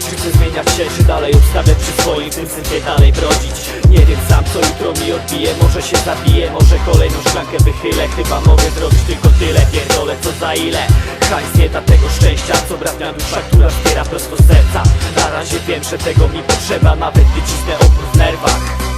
Czy chcę zmieniać się, czy dalej obstawiać przy swoim W tym syfie dalej brodzić. Nie wiem sam co jutro mi odbije Może się zabiję, może kolejną szklankę wychylę. Chyba mogę zrobić tylko tyle Pierdolę co za ile. Hajs nie da tego szczęścia Co bratnia dusza, która wspiera prosto serca. Na razie wiem, że tego mi potrzeba Nawet wycisnę opór w nerwach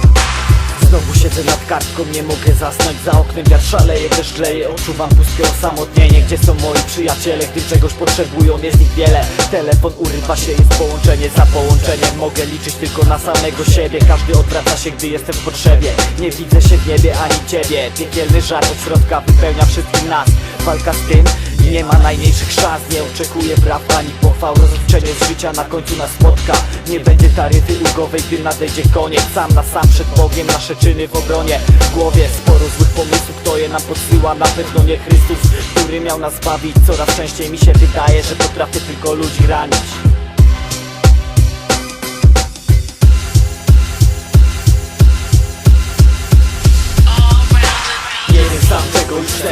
Znowu siedzę nad kartką, nie mogę zasnąć. Za oknem wiatr szaleje, deszcz leje Odczuwam pustkę osamotnienie. Gdzie są moi przyjaciele, gdy czegoś potrzebują Jest ich wiele, telefon urywa się Jest połączenie. Za połączeniem Mogę liczyć tylko na samego siebie. Każdy odwraca się, gdy jestem w potrzebie. Nie widzę się w niebie ani ciebie. Piekielny żar od środka wypełnia wszystkich nas. Walka z tym nie ma najmniejszych szans Nie oczekuję braw ani pochwał. Rozliczenie z życia na końcu nas spotka. Nie będzie taryfy ulgowej, gdy nadejdzie koniec. Sam na sam przed Bogiem nasze czyny w obronie. W głowie sporo złych pomysłów, kto je nam podsyła. Na pewno nie Chrystus, który miał nas bawić. Coraz częściej mi się wydaje, że potrafię tylko ludzi ranić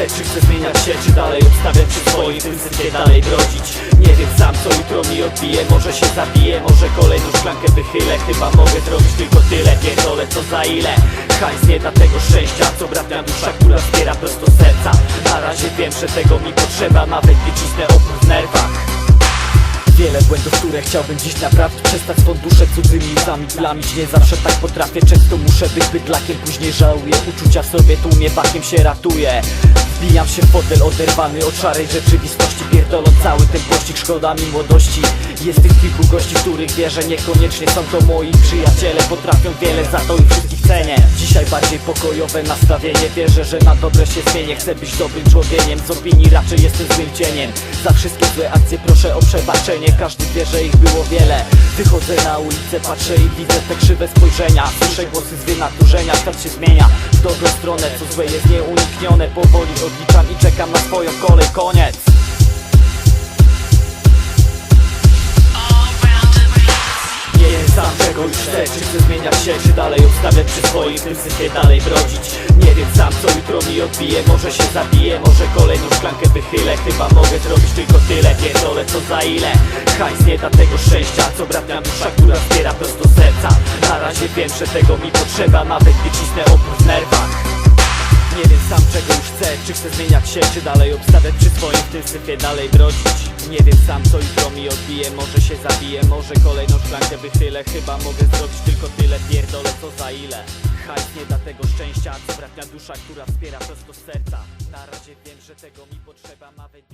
czy chcę zmieniać się, czy dalej obstawiać przy swoim tym dalej brodzić Nie wiem sam co jutro mi odbije, może się zabiję Może kolejną szklankę wychylę, chyba mogę zrobić tylko tyle Pierdolę co za ile, hajs nie da tego szczęścia Co bratnia dusza, która wspiera prosto serca. Na razie wiem, że tego mi potrzeba, nawet wycisnę opór w nerwach. Wiele błędów, które chciałbym dziś naprawić Przestać swą duszę cudzymi łzami plamić. Nie zawsze tak potrafię, często muszę być bydlakiem Później żałuję, uczucia w sobie tłumie Bakiem się ratuję Wbijam się w fotel oderwany od szarej rzeczywistości. Pierdoląc cały ten pościg szkoda mi młodości. Jest tych kilku gości, których wierzę Niekoniecznie są to moi przyjaciele. Potrafią wiele, za to ich wszystkich cenię Dzisiaj bardziej pokojowe nastawienie. Wierzę, że na dobre się zmienię. Chcę być dobrym człowiekiem Z opinii raczej jestem złym cieniem. Za wszystkie złe akcje proszę o przebaczenie. Każdy wie, że ich było wiele. Wychodzę na ulicę, patrzę i widzę te krzywe spojrzenia. Słyszę głosy z wynaturzenia Świat się zmienia w dobrą stronę. Co złe jest nieuniknione. Powoli odliczam i czekam na swoją kolej. Koniec już chcę zmieniać się, czy dalej obstawiać przy swoim W tym syfie dalej brodzić. Nie wiem sam co jutro mi odbije Może się zabiję, może kolejną szklankę wychylę. Chyba mogę zrobić tylko tyle Pierdolę co za ile. Hajs nie da tego szczęścia Co bratnia dusza, która wspiera prosto serca. Na razie wiem, że tego mi potrzeba Nawet wycisnę opór czy chcę zmieniać się, czy dalej obstawiać przy swoim w tym syfie dalej brodzić? Nie wiem sam co jutro mi odbije, może się zabiję, może kolejną szklankę wychylę Chyba mogę zrobić tylko tyle, pierdolę co za ile. Hajs nie da tego szczęścia, co bratnia dusza, która wspiera prosto serca. Na razie wiem, że tego mi potrzeba, nawet